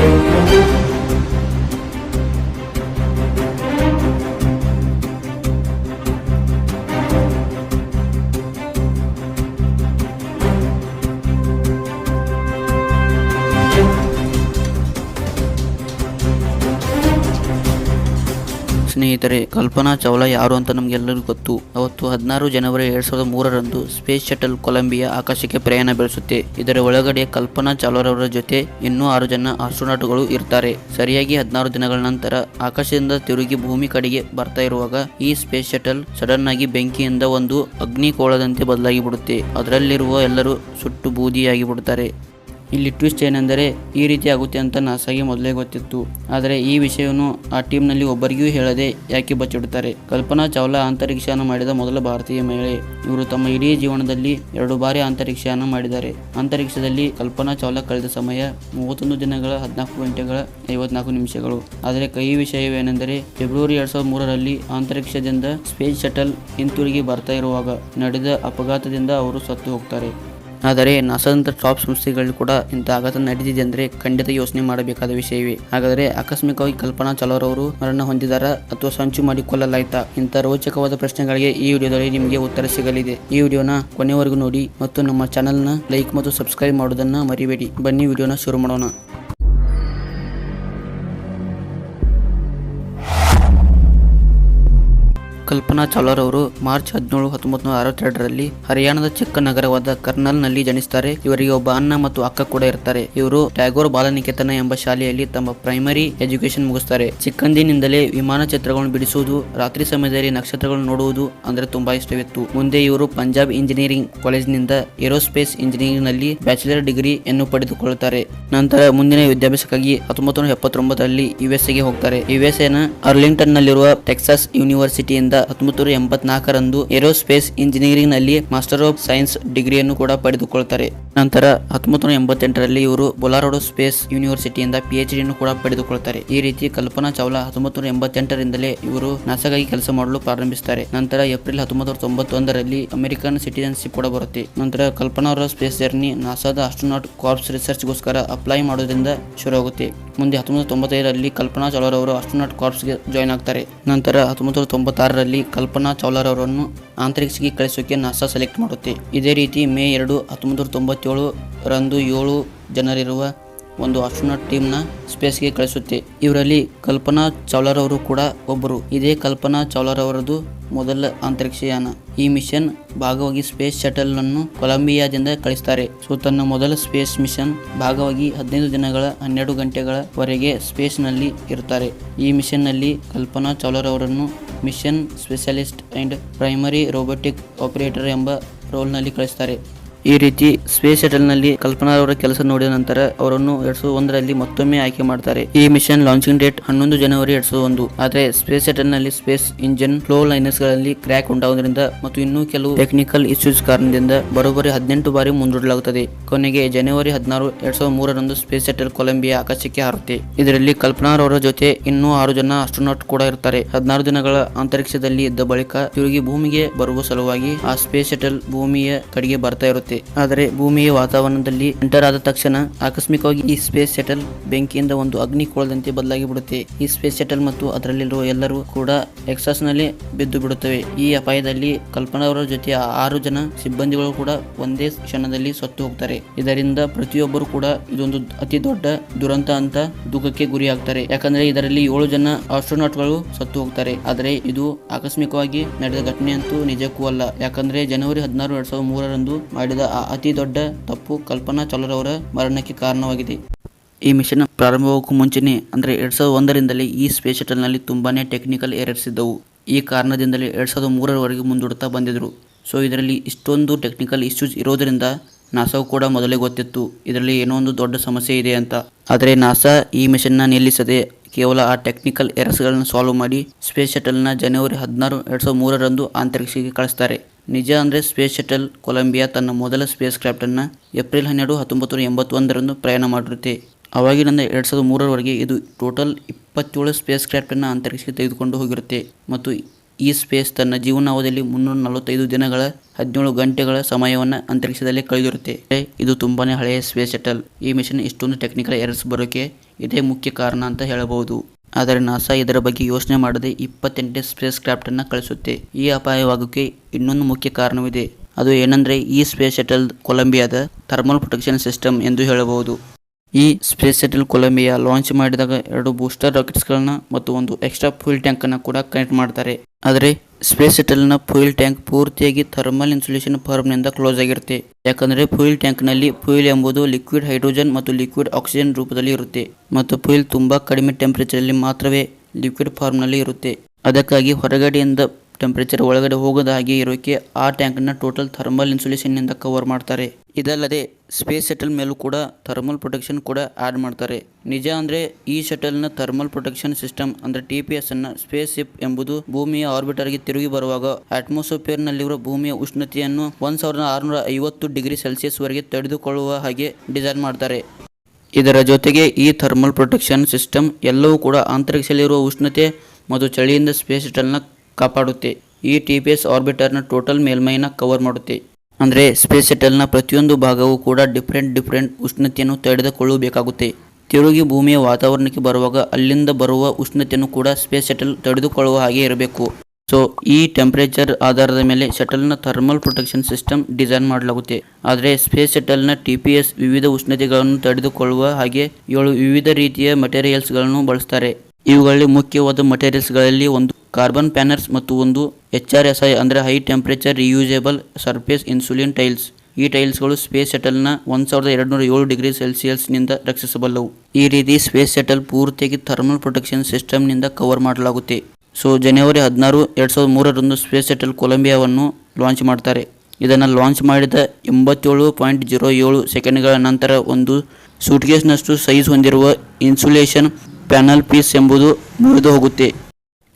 Thank you. ಸ್ನೇಹಿತರೆ, ಕಲ್ಪನಾ ಚಾವ್ಲಾ ಯಾರು ಅಂತ ನಮಗೆಲ್ಲರಿಗೂ ಗೊತ್ತು. ಅವತ್ತು ಹದಿನಾರು ಜನವರಿ ಎರಡ್ ಸಾವಿರದ ಮೂರರಂದು ಸ್ಪೇಸ್ ಶಟಲ್ ಕೊಲಂಬಿಯಾ ಆಕಾಶಕ್ಕೆ ಪ್ರಯಾಣ ಬೆಳೆಸುತ್ತೆ. ಇದರ ಒಳಗಡೆ ಕಲ್ಪನಾ ಚಾವ್ಲಾರವರ ಜೊತೆ ಇನ್ನೂ ಆರು ಜನ ಆಸ್ಟ್ರೋನಾಟ್ಗಳು ಇರ್ತಾರೆ. ಸರಿಯಾಗಿ ಹದಿನಾರು ದಿನಗಳ ನಂತರ ಆಕಾಶದಿಂದ ತಿರುಗಿ ಭೂಮಿ ಕಡೆಗೆ ಬರ್ತಾ ಇರುವಾಗ ಈ ಸ್ಪೇಸ್ ಶಟಲ್ ಸಡನ್ ಆಗಿ ಬೆಂಕಿಯಿಂದ ಒಂದು ಅಗ್ನಿಕೋಳದಂತೆ ಬದಲಾಗಿ ಬಿಡುತ್ತೆ. ಅದರಲ್ಲಿರುವ ಎಲ್ಲರೂ ಸುಟ್ಟು ಬೂದಿಯಾಗಿ ಬಿಡುತ್ತಾರೆ ಇಲ್ಲಿ ಟ್ವಿಸ್ಟ್ ಏನೆಂದರೆ ಈ ರೀತಿ ಆಗುತ್ತೆ ಅಂತ ನಾಸಾಗಿ ಮೊದಲೇ ಗೊತ್ತಿತ್ತು. ಆದರೆ ಈ ವಿಷಯವನ್ನು ಆ ಟೀಮ್ನಲ್ಲಿ ಒಬ್ಬರಿಗೂ ಹೇಳದೆ ಯಾಕೆ ಬಚ್ಚಿಡುತ್ತಾರೆ ಕಲ್ಪನಾ ಚಾವ್ಲಾ ಅಂತರಿಕ್ಷಯಾನ ಮಾಡಿದ ಮೊದಲ ಭಾರತೀಯ ಮಹಿಳೆ. ಇವರು ತಮ್ಮ ಇಡೀ ಜೀವನದಲ್ಲಿ ಎರಡು ಬಾರಿ ಅಂತರಿಕ್ಷಯಾನ ಮಾಡಿದ್ದಾರೆ. ಅಂತರಿಕ್ಷದಲ್ಲಿ ಕಲ್ಪನಾ ಚಾವ್ಲಾ ಕಳೆದ ಸಮಯ ಮೂವತ್ತೊಂದು ದಿನಗಳ ಹದಿನಾಲ್ಕು ಗಂಟೆಗಳ ಐವತ್ನಾಲ್ಕು ನಿಮಿಷಗಳು. ಆದರೆ ಕೈ ವಿಷಯವೇನೆಂದರೆ ಫೆಬ್ರವರಿ ಎರಡ್ ಸಾವಿರದ ಮೂರರಲ್ಲಿ ಅಂತರಿಕ್ಷದಿಂದ ಸ್ಪೇಸ್ ಶಟಲ್ ಹಿಂತಿರುಗಿ ಬರ್ತಾ ಇರುವಾಗ ನಡೆದ ಅಪಘಾತದಿಂದ ಅವರು ಸತ್ತು ಹೋಗ್ತಾರೆ. ಆದರೆ ನಾಸಾದಂಥ ಟಾಪ್ ಸಂಸ್ಥೆಗಳು ಕೂಡ ಇಂಥ ಆಘಾತ ನಡೆದಿದೆ ಅಂದರೆ ಖಂಡಿತ ಯೋಚನೆ ಮಾಡಬೇಕಾದ ವಿಷಯವೇ. ಹಾಗಾದರೆ ಆಕಸ್ಮಿಕವಾಗಿ ಕಲ್ಪನಾ ಚಾಲೋರವರು ಮರಣ ಹೊಂದಿದಾರ ಅಥವಾ ಸಂಚು ಮಾಡಿಕೊಳ್ಳಲಾಯ್ತಾ? ಇಂಥ ರೋಚಕವಾದ ಪ್ರಶ್ನೆಗಳಿಗೆ ಈ ವಿಡಿಯೋದಲ್ಲಿ ನಿಮಗೆ ಉತ್ತರ ಸಿಗಲಿದೆ. ಈ ವಿಡಿಯೋನ ಕೊನೆವರೆಗೂ ನೋಡಿ ಮತ್ತು ನಮ್ಮ ಚಾನೆಲ್ನ ಲೈಕ್ ಮತ್ತು ಸಬ್ಸ್ಕ್ರೈಬ್ ಮಾಡೋದನ್ನ ಮರಿಬೇಡಿ. ಬನ್ನಿ ವಿಡಿಯೋನ ಶುರು ಮಾಡೋಣ. ಕಲ್ಪನಾ ಚಾವ್ಲಾರವರು ಮಾರ್ಚ್ ಹದಿನೇಳು, ಹತ್ತೊಂಬತ್ತು ನೂರ ಅರವತ್ತೆರಡರಲ್ಲಿ ಹರಿಯಾಣದ ಚಿಕ್ಕ ನಗರವಾದ ಕರ್ನಲ್ನಲ್ಲಿ ಜನಿಸುತ್ತಾರೆ ಇವರಿಗೆ ಒಬ್ಬ ಅಣ್ಣ ಮತ್ತು ಅಕ್ಕ ಕೂಡ ಇರ್ತಾರೆ. ಇವರು ಟ್ಯಾಗೋರ್ ಬಾಲನಿಕೇತನ ಎಂಬ ಶಾಲೆಯಲ್ಲಿ ತಮ್ಮ ಪ್ರೈಮರಿ ಎಜುಕೇಶನ್ ಮುಗಿಸ್ತಾರೆ. ಚಿಕ್ಕಂದಿನಿಂದಲೇ ವಿಮಾನ ಚಿತ್ರಗಳನ್ನು ಬಿಡಿಸುವುದು, ರಾತ್ರಿ ಸಮಯದಲ್ಲಿ ನಕ್ಷತ್ರಗಳನ್ನು ನೋಡುವುದು ಅಂದ್ರೆ ತುಂಬಾ ಇಷ್ಟವಿತ್ತು. ಮುಂದೆ ಇವರು ಪಂಜಾಬ್ ಇಂಜಿನಿಯರಿಂಗ್ ಕಾಲೇಜಿನಿಂದ ಏರೋಸ್ಪೇಸ್ ಇಂಜಿನಿಯರಿಂಗ್ನಲ್ಲಿ ಬ್ಯಾಚುಲರ್ ಡಿಗ್ರಿ ಯನ್ನು ಪಡೆದುಕೊಳ್ಳುತ್ತಾರೆ. ನಂತರ ಮುಂದಿನ ವಿದ್ಯಾಭ್ಯಾಸಕ್ಕಾಗಿ ಹತ್ತೊಂಬತ್ತು ನೂರ ಎಪ್ಪತ್ತೊಂಬತ್ತರಲ್ಲಿ ಯುಎಸ್ಎಗೆ ಹೋಗ್ತಾರೆ. ಯುಎಸ್ಎನ ಅರ್ಲಿಂಗ್ಟನ್ ನಲ್ಲಿರುವ ಟೆಕ್ಸಾಸ್ ಯೂನಿವರ್ಸಿಟಿಯಿಂದ ಹತ್ತೊಂಬತ್ತು ನೂರ ಎಂಬತ್ನಾಲ್ಕರಂದು ಏರೋಸ್ಪೇಸ್ ಇಂಜಿನಿಯರಿಂಗ್ನಲ್ಲಿ ಮಾಸ್ಟರ್ ಆಫ್ ಸೈನ್ಸ್ ಡಿಗ್ರಿಯನ್ನು ಕೂಡ ಪಡೆದುಕೊಳ್ತಾರೆ. ನಂತರ ಹತ್ತೊಂಬತ್ತು ನೂರ ಎಂಬತ್ತೆಂಟರಲ್ಲಿ ಇವರು ಬೊಲಾರೋಡೋ ಸ್ಪೇಸ್ ಯೂನಿವರ್ಸಿಟಿಯಿಂದ ಪಿಎಚ್ ಡಿಯನ್ನು ಕೂಡ ಪಡೆದುಕೊಳ್ತಾರೆ. ಈ ರೀತಿ ಕಲ್ಪನಾ ಚಾವ್ಲಾ ಹತ್ತೊಂಬತ್ತು ನೂರ ಎಂಬತ್ತೆಂಟರಿಂದಲೇ ಇವರು ನಾಸಾಗಾಗಿ ಕೆಲಸ ಮಾಡಲು ಪ್ರಾರಂಭಿಸುತ್ತಾರೆ. ನಂತರ ಏಪ್ರಿಲ್ ಹತ್ತೊಂಬತ್ತು ತೊಂಬತ್ತೊಂದರಲ್ಲಿ ಅಮೆರಿಕನ್ ಸಿಟಿಜನ್ಶಿಪ್ ಕೂಡ ಬರುತ್ತೆ. ನಂತರ ಕಲ್ಪನಾ ಅವರ ಸ್ಪೇಸ್ ಜರ್ನಿ ನಾಸಾದ ಆಸ್ಟ್ರೋನಾಟ್ ಕಾರ್ಪ್ಸ್ ರಿಸರ್ಚ್ಗೋಸ್ಕರ ಅಪ್ಲೈ ಮಾಡೋದ್ರಿಂದ ಶುರುವಾಗುತ್ತೆ. ಮುಂದೆ ಹತ್ತೊಂಬತ್ತು ತೊಂಬತ್ತೈದರಲ್ಲಿ ಕಲ್ಪನಾ ಚಾವ್ಲಾರವರು ಆಸ್ಟ್ರೋನಾಟ್ ಕಾರ್ಪ್ಸ್ಗೆ ಜಾಯ್ನ್ ಆಗ್ತಾರೆ. ನಂತರ ಹತ್ತೊಂಬತ್ತು ನೂರ ತೊಂಬತ್ತಾರರಲ್ಲಿ ಕಲ್ಪನಾ ಅವರನ್ನು ಅಂತರಿಕ್ಷಕ್ಕೆ ಕಳಿಸೋಕೆ ನಾಸಾ ಸೆಲೆಕ್ಟ್ ಮಾಡುತ್ತೆ. ಇದೇ ರೀತಿ ಮೇ ಎರಡು, ಹತ್ತೊಂಬತ್ತು ತೊಂಬತ್ತೇಳು ರಂದು ಏಳು ಜನರಿರುವ ಒಂದು ಆಸ್ಟ್ರೋನಾಟ್ ಟೀಮ್ನ ಸ್ಪೇಸ್ಗೆ ಕಳಿಸುತ್ತೆ. ಇವರಲ್ಲಿ ಕಲ್ಪನಾ ಚಾವ್ಲಾರವರು ಕೂಡ ಒಬ್ಬರು ಇದೇ ಕಲ್ಪನಾ ಚಾವ್ಲಾರವರದು ಮೊದಲ ಅಂತರಿಕ್ಷಯಾನ. ಈ ಮಿಷನ್ ಭಾಗವಾಗಿ ಸ್ಪೇಸ್ ಶಟಲ್ ಅನ್ನು ಕೊಲಂಬಿಯಾದಿಂದ ಕಳಿಸ್ತಾರೆ. ಸೊ, ತನ್ನ ಮೊದಲ ಸ್ಪೇಸ್ ಮಿಷನ್ ಭಾಗವಾಗಿ ಹದಿನೈದು ದಿನಗಳ, ಹನ್ನೆರಡು ಗಂಟೆಗಳವರೆಗೆ ಸ್ಪೇಸ್ನಲ್ಲಿ ಇರ್ತಾರೆ ಈ ಮಿಷನ್ನಲ್ಲಿ Kalpana ಚಾವ್ಲಾರವರನ್ನು mission specialist and primary robotic operator ಎಂಬ ರೋಲ್ನಲ್ಲಿ ಕಳಿಸ್ತಾರೆ. ಈ ರೀತಿ ಸ್ಪೇಸ್ ಶಟಲ್ನಲ್ಲಿ ಕಲ್ಪನಾ ಅವರ ಕೆಲಸ ನೋಡಿದ ನಂತರ ಅವರನ್ನು ಎರಡ್ ಸಾವಿರದ ಒಂದರಲ್ಲಿ ಮತ್ತೊಮ್ಮೆ ಆಯ್ಕೆ ಮಾಡ್ತಾರೆ. ಈ ಮಿಷನ್ ಲಾಂಚಿಂಗ್ ಡೇಟ್ ಹನ್ನೊಂದು ಜನವರಿ ಎರಡ್ ಸಾವಿರದ ಒಂದು ಆದರೆ ಸ್ಪೇಸ್ ಶಟಲ್ನಲ್ಲಿ ಸ್ಪೇಸ್ ಇಂಜಿನ್ ಫ್ಲೋ ಲೈನರ್ಸ್ಗಳಲ್ಲಿ ಕ್ರ್ಯಾಕ್ ಉಂಟಾಗುವುದರಿಂದ ಮತ್ತು ಇನ್ನೂ ಕೆಲವು ಟೆಕ್ನಿಕಲ್ ಇಶ್ಯೂಸ್ ಕಾರಣದಿಂದ ಬರೋಬ್ಬರಿ ಹದಿನೆಂಟು ಬಾರಿ ಮುಂದೂಡಲಾಗುತ್ತದೆ. ಕೊನೆಗೆ ಜನವರಿ ಹದಿನಾರು ಎರಡ್ ಸಾವಿರದ ಮೂರರಂದು ಸ್ಪೇಸ್ ಶಟಲ್ ಕೊಲಂಬಿಯಾ ಆಕಾಶಕ್ಕೆ ಹಾರುತ್ತೆ. ಇದರಲ್ಲಿ ಕಲ್ಪನಾ ಅವರ ಜೊತೆ ಇನ್ನೂ ಆರು ಜನ ಆಸ್ಟ್ರೋನಾಟ್ ಕೂಡ ಇರ್ತಾರೆ. ಹದಿನಾರು ದಿನಗಳ ಅಂತರಿಕ್ಷದಲ್ಲಿ ಇದ್ದ ಬಳಿಕ ತಿರುಗಿ ಭೂಮಿಗೆ ಬರುವ ಸಲುವಾಗಿ ಆ ಸ್ಪೇಸ್ ಶಟಲ್ ಭೂಮಿಯ ಕಡೆಗೆ ಬರ್ತಾ ಇರುತ್ತೆ. ಆದರೆ ಭೂಮಿಯ ವಾತಾವರಣದಲ್ಲಿ ಎಂಟರ್ ಆದ ತಕ್ಷಣ ಆಕಸ್ಮಿಕವಾಗಿ ಈ ಸ್ಪೇಸ್ ಶಟಲ್ ಬೆಂಕಿಯಿಂದ ಒಂದು ಅಗ್ನಿಕೋಳದಂತೆ ಬದಲಾಗಿ ಬಿಡುತ್ತೆ ಈ ಸ್ಪೇಸ್ ಶಟಲ್ ಮತ್ತು ಅದರಲ್ಲಿರುವ ಎಲ್ಲರೂ ಕೂಡ ಎಕ್ಸಾಸ್ನಲ್ಲಿ ಬಿದ್ದು ಬಿಡುತ್ತವೆ ಈ ಅಪಾಯದಲ್ಲಿ ಕಲ್ಪನಾ ಅವರ ಜೊತೆ ಆರು ಜನ ಸಿಬ್ಬಂದಿಗಳು ಕೂಡ ಒಂದೇ ಕ್ಷಣದಲ್ಲಿ ಸತ್ತು ಹೋಗ್ತಾರೆ. ಇದರಿಂದ ಪ್ರತಿಯೊಬ್ಬರು ಕೂಡ ಇದೊಂದು ಅತಿ ದೊಡ್ಡ ದುರಂತ ಅಂತ ದುಃಖಕ್ಕೆ ಗುರಿಯಾಗ್ತಾರೆ. ಯಾಕಂದ್ರೆ ಇದರಲ್ಲಿ ಏಳು ಜನ ಆಸ್ಟ್ರೋನಾಟ್ಗಳು ಸತ್ತು ಹೋಗ್ತಾರೆ. ಆದರೆ ಇದು ಆಕಸ್ಮಿಕವಾಗಿ ನಡೆದ ಘಟನೆ ಅಂತೂ ನಿಜಕ್ಕೂ ಅಲ್ಲ. ಯಾಕಂದ್ರೆ ಜನವರಿ ಹದಿನಾರು ಎರಡ್ ಸಾವಿರದ ಮೂರರಂದು ಮಾಡಿದ ಆ ಅತಿ ದೊಡ್ಡ ತಪ್ಪು ಕಲ್ಪನಾ ಚಲರವರ ಮರಣಕ್ಕೆ ಕಾರಣವಾಗಿದೆ. ಈ ಮಿಷನ್ ಪ್ರಾರಂಭವಾಗೋಕ್ಕೂ ಮುಂಚೆನೇ, ಅಂದರೆ ಎರಡು ಸಾವಿರದ ಒಂದರಿಂದಲೇ ಈ ಸ್ಪೇಸ್ ಶಟಲ್ನಲ್ಲಿ ತುಂಬಾ ಟೆಕ್ನಿಕಲ್ ಎರರ್ಸ್ ಇದ್ದವು. ಈ ಕಾರಣದಿಂದಲೇ ಎರಡು ಸಾವಿರದ ಮೂರರವರೆಗೆ ಮುಂದೂಡುತ್ತಾ ಬಂದಿದ್ರು. ಸೊ ಇದರಲ್ಲಿ ಇಷ್ಟೊಂದು ಟೆಕ್ನಿಕಲ್ ಇಶ್ಯೂಸ್ ಇರೋದರಿಂದ ನಾಸಾವು ಕೂಡ ಮೊದಲೇ ಗೊತ್ತಿತ್ತು. ಇದರಲ್ಲಿ ಏನೋ ಒಂದು ದೊಡ್ಡ ಸಮಸ್ಯೆ ಇದೆ ಅಂತ. ಆದರೆ ನಾಸಾ ಈ ಮಿಷನ್ನ ನಿಲ್ಲಿಸದೆ ಕೇವಲ ಆ ಟೆಕ್ನಿಕಲ್ ಎರರ್ಸ್ಗಳನ್ನು ಸಾಲ್ವ್ ಮಾಡಿ ಸ್ಪೇಸ್ ಶಟಲ್ನ ಜನವರಿ ಹದಿನಾರು ಎರಡು ಸಾವಿರದ ಮೂರರಂದು ಅಂತರಿಕ್ಷಕ್ಕೆ ಕಳಿಸ್ತಾರೆ. ನಿಜ ಅಂದರೆ ಸ್ಪೇಸ್ ಶಟಲ್ ಕೊಲಂಬಿಯಾ ತನ್ನ ಮೊದಲ ಸ್ಪೇಸ್ ಕ್ರಾಫ್ಟನ್ನು ಏಪ್ರಿಲ್ ಹನ್ನೆರಡು ಹತ್ತೊಂಬತ್ತು ನೂರ ಎಂಬತ್ತೊಂದರಂದು ಪ್ರಯಾಣ ಮಾಡಿರುತ್ತೆ. ಅವಾಗಿನಿಂದ ಎರಡು ಸಾವಿರದ ಮೂರರವರೆಗೆ ಇದು ಟೋಟಲ್ ಇಪ್ಪತ್ತೇಳು ಸ್ಪೇಸ್ ಕ್ರಾಫ್ಟನ್ನು ಅಂತರಿಕ್ಷಕ್ಕೆ ತೆಗೆದುಕೊಂಡು ಹೋಗಿರುತ್ತೆ ಮತ್ತು ಈ ಸ್ಪೇಸ್ ತನ್ನ ಜೀವನಾವಧಿಯಲ್ಲಿ ಮುನ್ನೂರ ನಲವತ್ತೈದು ದಿನಗಳ ಹದಿನೇಳು ಗಂಟೆಗಳ ಸಮಯವನ್ನು ಅಂತರಿಕ್ಷದಲ್ಲಿ ಕಳೆದಿರುತ್ತೆ. ಇದು ತುಂಬಾನೇ ಹಳೆಯ ಸ್ಪೇಸ್ ಶಟಲ್. ಈ ಮಿಷನ್ ಇಷ್ಟೊಂದು ಟೆಕ್ನಿಕಲ್ ಎರರ್ಸ್ ಬರೋಕೆ ಇದೇ ಮುಖ್ಯ ಕಾರಣ ಅಂತ ಹೇಳಬಹುದು. ಆದರೆ ನಾಸಾ ಇದರ ಬಗ್ಗೆ ಯೋಚನೆ ಮಾಡದೆ ಇಪ್ಪತ್ತೆಂಟನೇ ಸ್ಪೇಸ್ ಕ್ರಾಫ್ಟನ್ನು ಕಳಿಸುತ್ತೆ. ಈ ಅಪಾಯವಾಗೋಕ್ಕೆ ಇನ್ನೊಂದು ಮುಖ್ಯ ಕಾರಣವಿದೆ. ಅದು ಏನಂದರೆ ಈ ಸ್ಪೇಸ್ ಶಟಲ್ ಕೊಲಂಬಿಯಾದ ಥರ್ಮಲ್ ಪ್ರೊಟೆಕ್ಷನ್ ಸಿಸ್ಟಮ್ ಎಂದು ಹೇಳಬಹುದು. ಈ ಸ್ಪೇಸ್ ಶಟಲ್ ಕೊಲಂಬಿಯಾ ಲಾಂಚ್ ಮಾಡಿದಾಗ ಎರಡು ಬೂಸ್ಟರ್ ರಾಕೆಟ್ಸ್ಗಳನ್ನ ಮತ್ತು ಒಂದು ಎಕ್ಸ್ಟ್ರಾ ಫ್ಯೂಲ್ ಟ್ಯಾಂಕ್ ಅನ್ನ ಕೂಡ ಕನೆಕ್ಟ್ ಮಾಡ್ತಾರೆ. ಆದರೆ, ಸ್ಪೇಸ್ ಶಟಲ್ನ ಫ್ಯೂಯಲ್ ಟ್ಯಾಂಕ್ ಪೂರ್ತಿಯಾಗಿ ಥರ್ಮಲ್ ಇನ್ಸುಲೇಷನ್ ಫಾರ್ಮ್ನಿಂದ ಕ್ಲೋಸ್ ಆಗಿರುತ್ತೆ. ಯಾಕಂದ್ರೆ ಫ್ಯೂಯಲ್ ಟ್ಯಾಂಕ್ನಲ್ಲಿ ಫ್ಯೂಯಲ್ ಎಂಬುದು ಲಿಕ್ವಿಡ್ ಹೈಡ್ರೋಜನ್ ಮತ್ತು ಲಿಕ್ವಿಡ್ ಆಕ್ಸಿಜನ್ ರೂಪದಲ್ಲಿ ಇರುತ್ತೆ. ಮತ್ತು ಫ್ಯೂಯಲ್ ತುಂಬಾ ಕಡಿಮೆ ಟೆಂಪರೇಚರಲ್ಲಿ ಮಾತ್ರವೇ ಲಿಕ್ವಿಡ್ ಫಾರ್ಮ್ನಲ್ಲಿ ಇರುತ್ತೆ. ಅದಕ್ಕಾಗಿ ಹೊರಗಡೆಯಿಂದ ಟೆಂಪರೇಚರ್ ಒಳಗಡೆ ಹೋಗದ ಹಾಗೆ ಇರೋಕೆ ಆ ಟ್ಯಾಂಕನ್ನು ಟೋಟಲ್ ಥರ್ಮಲ್ ಇನ್ಸುಲೇಷನ್ನಿಂದ ಕವರ್ ಮಾಡ್ತಾರೆ. ಇದಲ್ಲದೆ ಸ್ಪೇಸ್ ಶಟಲ್ ಮೇಲೂ ಕೂಡ ಥರ್ಮಲ್ ಪ್ರೊಟೆಕ್ಷನ್ ಕೂಡ ಆ್ಯಡ್ ಮಾಡ್ತಾರೆ. ನಿಜ ಅಂದರೆ ಈ ಶಟಲ್ನ ಥರ್ಮಲ್ ಪ್ರೊಟೆಕ್ಷನ್ ಸಿಸ್ಟಮ್ ಅಂದರೆ ಟಿ ಪಿ ಎಸ್ ಅನ್ನು ಸ್ಪೇಸ್ ಶಿಪ್ ಎಂಬುದು ಭೂಮಿಯ ಆರ್ಬಿಟರ್ಗೆ ತಿರುಗಿ ಬರುವಾಗ ಅಟ್ಮಾಸ್ಫಿಯರ್ನಲ್ಲಿರುವ ಭೂಮಿಯ ಉಷ್ಣತೆಯನ್ನು ಒಂದು ಸಾವಿರದ ಆರುನೂರ ಐವತ್ತು ಡಿಗ್ರಿ ಸೆಲ್ಸಿಯಸ್ವರೆಗೆ ತಡೆದುಕೊಳ್ಳುವ ಹಾಗೆ ಡಿಸೈನ್ ಮಾಡ್ತಾರೆ. ಇದರ ಜೊತೆಗೆ ಈ ಥರ್ಮಲ್ ಪ್ರೊಟೆಕ್ಷನ್ ಸಿಸ್ಟಮ್ ಎಲ್ಲವೂ ಕೂಡ ಅಂತರಿಕ್ಷದಲ್ಲಿರುವ ಉಷ್ಣತೆ ಮತ್ತು ಚಳಿಯಿಂದ ಸ್ಪೇಸ್ ಶಟಲ್ನ ಕಾಪಾಡುತ್ತೆ. ಈ ಟಿ ಪಿ ಎಸ್ ಆರ್ಬಿಟರ್ನ ಟೋಟಲ್ ಮೇಲ್ಮೈನ ಕವರ್ ಮಾಡುತ್ತೆ. ಅಂದರೆ ಸ್ಪೇಸ್ ಶಟಲ್ನ ಪ್ರತಿಯೊಂದು ಭಾಗವೂ ಕೂಡ ಡಿಫ್ರೆಂಟ್ ಡಿಫ್ರೆಂಟ್ ಉಷ್ಣತೆಯನ್ನು ತಡೆದುಕೊಳ್ಳಬೇಕಾಗುತ್ತೆ. ತಿರುಗಿ ಭೂಮಿಯ ವಾತಾವರಣಕ್ಕೆ ಬರುವಾಗ ಅಲ್ಲಿಂದ ಬರುವ ಉಷ್ಣತೆಯನ್ನು ಕೂಡ ಸ್ಪೇಸ್ ಶಟಲ್ ತಡೆದುಕೊಳ್ಳುವ ಹಾಗೆ ಇರಬೇಕು. ಸೊ ಈ ಟೆಂಪರೇಚರ್ ಆಧಾರದ ಮೇಲೆ ಶಟಲ್ನ ಥರ್ಮಲ್ ಪ್ರೊಟೆಕ್ಷನ್ ಸಿಸ್ಟಮ್ ಡಿಸೈನ್ ಮಾಡಲಾಗುತ್ತೆ. ಆದರೆ ಸ್ಪೇಸ್ ಶಟಲ್ನ ಟಿ ಪಿ ಎಸ್ ವಿವಿಧ ಉಷ್ಣತೆಗಳನ್ನು ತಡೆದುಕೊಳ್ಳುವ ಹಾಗೆ ಏಳು ವಿವಿಧ ರೀತಿಯ ಮಟೀರಿಯಲ್ಸ್ಗಳನ್ನು ಬಳಸ್ತಾರೆ. ಇವುಗಳಲ್ಲಿ ಮುಖ್ಯವಾದ ಮಟೀರಿಯಲ್ಸ್ಗಳಲ್ಲಿ ಒಂದು ಕಾರ್ಬನ್ ಪ್ಯಾನರ್ಸ್ ಮತ್ತು ಒಂದು ಎಚ್ ಆರ್ ಎಸ್ ಐ ಅಂದರೆ high temperature reusable surface insulation tiles ಈ ಟೈಲ್ಸ್ಗಳು ಸ್ಪೇಸ್ ಶಟಲ್ನ ಒಂದು ಸಾವಿರದ ಎರಡುನೂರ ಏಳು ಡಿಗ್ರಿ ಸೆಲ್ಸಿಯಸ್ನಿಂದ ರಕ್ಷಿಸಬಲ್ಲವು. ಈ ರೀತಿ ಸ್ಪೇಸ್ ಸೆಟಲ್ ಪೂರ್ತಿಯಾಗಿ ಥರ್ಮಲ್ ಪ್ರೊಟೆಕ್ಷನ್ ಸಿಸ್ಟಮ್ನಿಂದ ಕವರ್ ಮಾಡಲಾಗುತ್ತೆ. ಸೊ ಜನವರಿ ಹದಿನಾರು, ಎರಡು ಸಾವಿರದ ಮೂರರಂದು ಸ್ಪೇಸ್ ಸೆಟಲ್ ಕೊಲಂಬಿಯಾವನ್ನು ಲಾಂಚ್ ಮಾಡ್ತಾರೆ. ಇದನ್ನು ಲಾಂಚ್ ಮಾಡಿದ ಎಂಬತ್ತೇಳು ಪಾಯಿಂಟ್ ಜೀರೋ ಏಳು ಸೆಕೆಂಡ್ಗಳ ನಂತರ ಒಂದು ಸೂಟ್ಕೇಸ್ನಷ್ಟು ಸೈಜ್ ಹೊಂದಿರುವ ಇನ್ಸುಲೇಷನ್ ಪ್ಯಾನಲ್ ಪೀಸ್ ಎಂಬುದು ಮುರಿದು ಹೋಗುತ್ತೆ.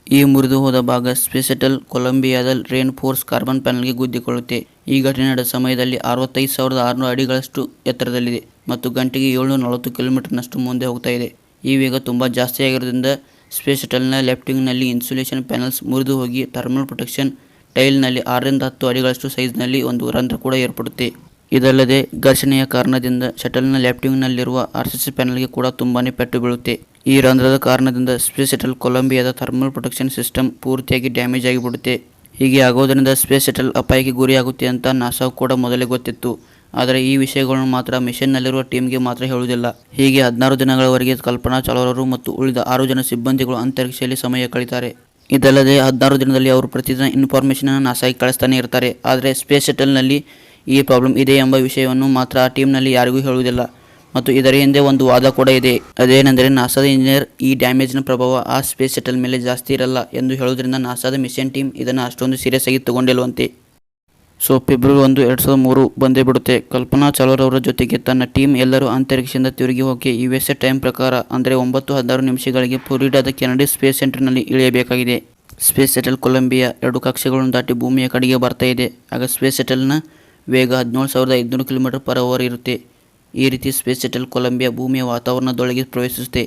ಈ ಮುರಿದು ಹೋದ ಭಾಗ ಸ್ಪೇಸ್ ಶಟಲ್ ಕೊಲಂಬಿಯಾದ ರೇನ್ ಫೋರ್ಸ್ ಕಾರ್ಬನ್ ಪ್ಯಾನಲ್ಗೆ ಗುದ್ದಿಕೊಳ್ಳುತ್ತೆ. ಈ ಘಟನೆ ನಡೆದ ಸಮಯದಲ್ಲಿ ಅರವತ್ತೈದು ಸಾವಿರದ ಆರುನೂರು ಅಡಿಗಳಷ್ಟು ಎತ್ತರದಲ್ಲಿದೆ ಮತ್ತು ಗಂಟೆಗೆ ಏಳ್ನೂರ ನಲವತ್ತು ಕಿಲೋಮೀಟರ್ನಷ್ಟು ಮುಂದೆ ಹೋಗ್ತಾ ಇದೆ. ಈ ವೇಗ ತುಂಬ ಜಾಸ್ತಿ ಆಗಿರೋದ್ರಿಂದ ಸ್ಪೇಸ್ ಶಟಲ್ನ ಲೆಫ್ಟಿಂಗ್ನಲ್ಲಿ ಇನ್ಸುಲೇಷನ್ ಪ್ಯಾನಲ್ಸ್ ಮುರಿದು ಹೋಗಿ ಥರ್ಮಲ್ ಪ್ರೊಟೆಕ್ಷನ್ ಟೈಲ್ನಲ್ಲಿ ಆರರಿಂದ ಹತ್ತು ಅಡಿಗಳಷ್ಟು ಸೈಜ್ನಲ್ಲಿ ಒಂದು ರಂಧ್ರ ಕೂಡ ಏರ್ಪಡುತ್ತೆ. ಇದಲ್ಲದೆ ಘರ್ಷಣೆಯ ಕಾರಣದಿಂದ ಶಟಲ್ನ ಲೆಫ್ಟಿಂಗ್ನಲ್ಲಿರುವ ಆರ್ ಸಿ ಸಿ ಪ್ಯಾನಲ್ಗೆ ಕೂಡ ತುಂಬಾ ಪೆಟ್ಟು ಬೀಳುತ್ತೆ. ಈ ರಂಧ್ರದ ಕಾರಣದಿಂದ ಸ್ಪೇಸ್ ಶಟಲ್ ಕೊಲಂಬಿಯಾದ ಥರ್ಮಲ್ ಪ್ರೊಟೆಕ್ಷನ್ ಸಿಸ್ಟಮ್ ಪೂರ್ತಿಯಾಗಿ ಡ್ಯಾಮೇಜ್ ಆಗಿಬಿಡುತ್ತೆ. ಹೀಗೆ ಆಗೋದರಿಂದ ಸ್ಪೇಸ್ ಶಟಲ್ ಅಪಾಯಕ್ಕೆ ಗುರಿಯಾಗುತ್ತೆ ಅಂತ ನಾಸಾ ಕೂಡ ಮೊದಲೇ ಗೊತ್ತಿತ್ತು. ಆದರೆ ಈ ವಿಷಯಗಳನ್ನು ಮಾತ್ರ ಮಿಷನ್ನಲ್ಲಿರುವ ಟೀಮ್ಗೆ ಮಾತ್ರ ಹೇಳುವುದಿಲ್ಲ. ಹೀಗೆ ಹದಿನಾರು ದಿನಗಳವರೆಗೆ ಕಲ್ಪನಾ ಚಾಲವರು ಮತ್ತು ಉಳಿದ ಆರು ಜನ ಸಿಬ್ಬಂದಿಗಳು ಅಂತರಿಕ್ಷದಲ್ಲಿ ಸಮಯ ಕಳೀತಾರೆ. ಇದಲ್ಲದೆ ಹದಿನಾರು ದಿನದಲ್ಲಿ ಅವರು ಪ್ರತಿದಿನ ಇನ್ಫಾರ್ಮೇಷನ್ ನಾಸಾಗಿ ಕಳಿಸ್ತಾನೆ ಇರ್ತಾರೆ. ಆದರೆ ಸ್ಪೇಸ್ ಶಟಲ್ನಲ್ಲಿ ಈ ಪ್ರಾಬ್ಲಮ್ ಇದೆ ಎಂಬ ವಿಷಯವನ್ನು ಮಾತ್ರ ಆ ಟೀಮ್ನಲ್ಲಿ ಯಾರಿಗೂ ಹೇಳುವುದಿಲ್ಲ. ಮತ್ತು ಇದರ ಹಿಂದೆ ಒಂದು ವಾದ ಕೂಡ ಇದೆ. ಅದೇನೆಂದರೆ, ನಾಸಾದ ಇಂಜಿನಿಯರ್ ಈ ಡ್ಯಾಮೇಜ್ನ ಪ್ರಭಾವ ಆ ಸ್ಪೇಸ್ ಶಟಲ್ ಮೇಲೆ ಜಾಸ್ತಿ ಇರಲ್ಲ ಎಂದು ಹೇಳುವುದರಿಂದ ನಾಸಾದ ಮಿಷನ್ ಟೀಮ್ ಇದನ್ನು ಅಷ್ಟೊಂದು ಸೀರಿಯಸ್ ಆಗಿ ತಗೊಂಡಿಲ್ಲವಂತೆ. ಸೊ, ಫೆಬ್ರವರಿ ಒಂದು, ಎರಡು ಸಾವಿರದ ಮೂರು ಬಂದೇ ಬಿಡುತ್ತೆ. ಕಲ್ಪನಾ ಚಾವ್ಲಾರವರ ಜೊತೆಗೆ ತನ್ನ ಟೀಮ್ ಎಲ್ಲರೂ ಅಂತರಿಕ್ಷದಿಂದ ತಿರುಗಿ ಹೋಗಿ ಯು ಎಸ್ ಎ ಟೈಮ್ ಪ್ರಕಾರ ಅಂದರೆ ಒಂಬತ್ತು, ಹದಿನಾರು ನಿಮಿಷಗಳಿಗೆ ಪುರಿಡಾದ ಕೆನಡಿ ಸ್ಪೇಸ್ ಸೆಂಟರ್ನಲ್ಲಿ ಇಳಿಯಬೇಕಾಗಿದೆ. ಸ್ಪೇಸ್ ಸೆಟಲ್ ಕೊಲಂಬಿಯಾ ಎರಡು ಕಕ್ಷೆಗಳನ್ನು ದಾಟಿ ಭೂಮಿಯ ಕಡೆಗೆ ಬರ್ತಾ ಇದೆ. ಆಗ ಸ್ಪೇಸ್ ಸೆಟಲ್ನ ವೇಗ ಹದಿನೇಳು ಸಾವಿರದ ಐದುನೂರು ಕಿಲೋಮೀಟರ್ ಪರ್ ಅವರ್ ಇರುತ್ತೆ. ಈ ರೀತಿ ಸ್ಪೇಸ್ ಸೆಟಲ್ ಕೊಲಂಬಿಯಾ ಭೂಮಿಯ ವಾತಾವರಣದೊಳಗೆ ಪ್ರವೇಶಿಸುತ್ತೆ.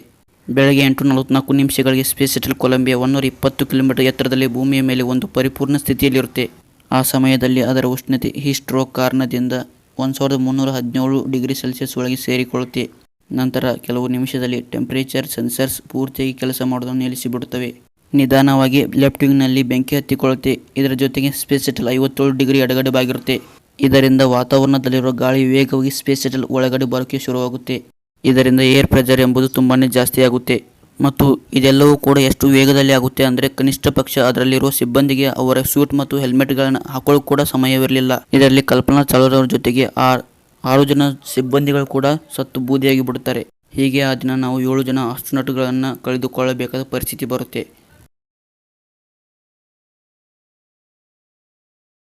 ಬೆಳಗ್ಗೆ ಎಂಟು ನಲವತ್ನಾಲ್ಕು ನಿಮಿಷಗಳಿಗೆ ಸ್ಪೇಸ್ ಸೆಟಲ್ ಕೊಲಂಬಿಯಾ ಒಂದೂರ ಇಪ್ಪತ್ತು ಕಿಲೋಮೀಟರ್ ಎತ್ತರದಲ್ಲಿ ಭೂಮಿಯ ಮೇಲೆ ಒಂದು ಪರಿಪೂರ್ಣ ಸ್ಥಿತಿಯಲ್ಲಿರುತ್ತೆ. ಆ ಸಮಯದಲ್ಲಿ ಅದರ ಉಷ್ಣತೆ ಈ ಸ್ಟ್ರೋಕ್ ಕಾರಣದಿಂದ ಒಂದು ಸಾವಿರದ ಮುನ್ನೂರ ಹದಿನೇಳು ಡಿಗ್ರಿ ಸೆಲ್ಸಿಯಸ್ ಒಳಗೆ ಸೇರಿಕೊಳ್ಳುತ್ತೆ. ನಂತರ ಕೆಲವು ನಿಮಿಷದಲ್ಲಿ ಟೆಂಪರೇಚರ್ ಸೆನ್ಸರ್ಸ್ ಪೂರ್ತಿಯಾಗಿ ಕೆಲಸ ಮಾಡೋದನ್ನು ನಿಲ್ಲಿಸಿಬಿಡುತ್ತವೆ. ನಿಧಾನವಾಗಿ ಲೆಫ್ಟ್ ವಿಂಗ್ನಲ್ಲಿ ಬೆಂಕಿ ಹತ್ತಿಕೊಳ್ಳುತ್ತೆ. ಇದರ ಜೊತೆಗೆ ಸ್ಪೇಸ್ ಸೆಟಲ್ ಐವತ್ತೇಳು ಡಿಗ್ರಿ ಎಡಗಡೆ ಬಾಗಿರುತ್ತೆ ಇದರಿಂದ ವಾತಾವರಣದಲ್ಲಿರುವ ಗಾಳಿ ವೇಗವಾಗಿ ಸ್ಪೇಸ್ ಶಟಲ್ ಒಳಗಡೆ ಬರೋಕೆ ಶುರುವಾಗುತ್ತೆ. ಇದರಿಂದ ಏರ್ ಪ್ರೆಜರ್ ಎಂಬುದು ತುಂಬಾ ಜಾಸ್ತಿ ಆಗುತ್ತೆ. ಮತ್ತು ಇದೆಲ್ಲವೂ ಕೂಡ ಎಷ್ಟು ವೇಗದಲ್ಲಿ ಆಗುತ್ತೆ ಅಂದರೆ ಕನಿಷ್ಠ ಪಕ್ಷ ಅದರಲ್ಲಿರುವ ಸಿಬ್ಬಂದಿಗೆ ಅವರ ಸೂಟ್ ಮತ್ತು ಹೆಲ್ಮೆಟ್ಗಳನ್ನು ಹಾಕೊಳ್ಳೋಕೆ ಕೂಡ ಸಮಯವಿರಲಿಲ್ಲ. ಇದರಲ್ಲಿ ಕಲ್ಪನಾ ಚಾವ್ಲಾರವರ ಜೊತೆಗೆ ಆ ಆರು ಜನ ಸಿಬ್ಬಂದಿಗಳು ಕೂಡ ಸತ್ತು ಬೂದಿಯಾಗಿ ಬಿಡುತ್ತಾರೆ ಹೀಗೆ ಆ ದಿನ ನಾವು ಏಳು ಜನ ಆಸ್ಟ್ರೋನಟ್ಗಳನ್ನು ಕಳೆದುಕೊಳ್ಳಬೇಕಾದ ಪರಿಸ್ಥಿತಿ ಬರುತ್ತೆ.